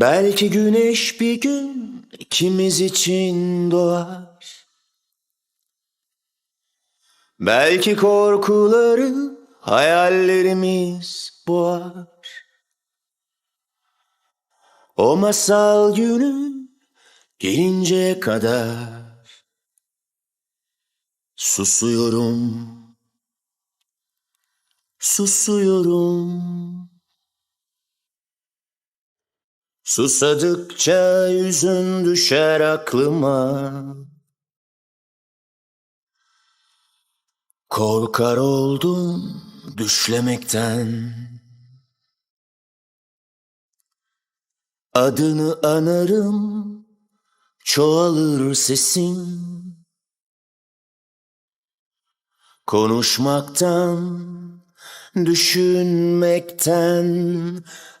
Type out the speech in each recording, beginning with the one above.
Belki güneş bir gün ikimiz için doğar. Belki korkuları hayallerimiz boğar. O masal günü gelinceye kadar susuyorum, susuyorum. Susadıkça yüzün düşer aklıma. Korkar oldum düşlemekten. Adını anarım, çoğalır sesim. Konuşmaktan, düşünmekten,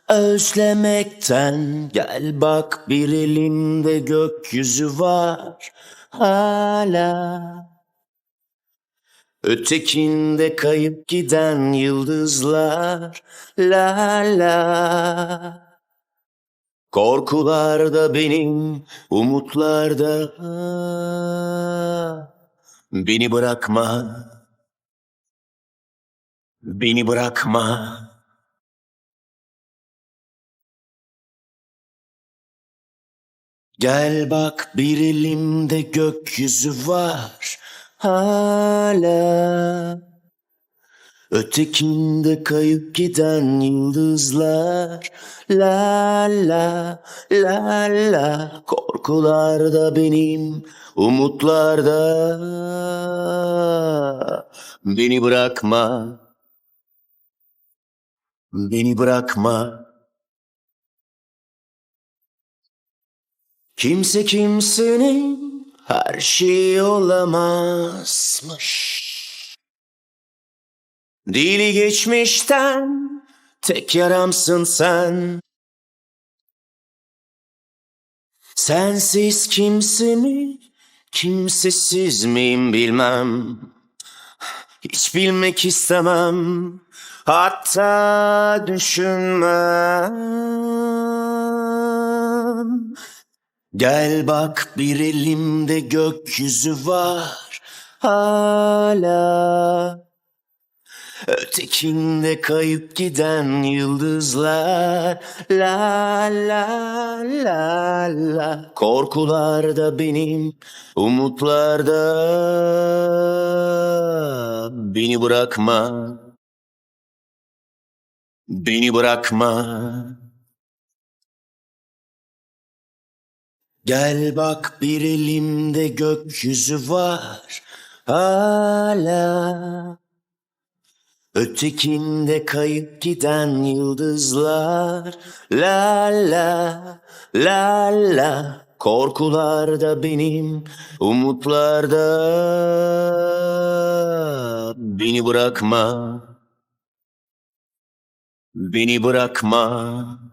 özlemekten Gel bak bir elinde gökyüzü var hala. Ötekinde kayıp giden yıldızlar la la. Korkular da benim, umutlar da. Beni bırakma, beni bırakma. Gel bak bir elimde gökyüzü var hala. Ötekinde kayıp giden yıldızlar La la la la. Korkular da benim umutlar da. Beni bırakma Beni bırakma Kimse kimsenin her şeyi olamazmış. Dili geçmişten tek yaramsın sen. Sensiz kimse mi, kimsesiz miyim bilmem. Hiç bilmek istemem, hatta düşünmem. Gel bak bir elimde gökyüzü var hala. Ötekinde kayıp giden yıldızlar La la la la. Korkular da benim umutlar da Beni bırakma. Beni bırakma Gel bak bir elimde gökyüzü var hala. Ötekinde kayıp giden yıldızlar La la la la. Korkular da benim umutlar da Beni bırakma. Beni bırakma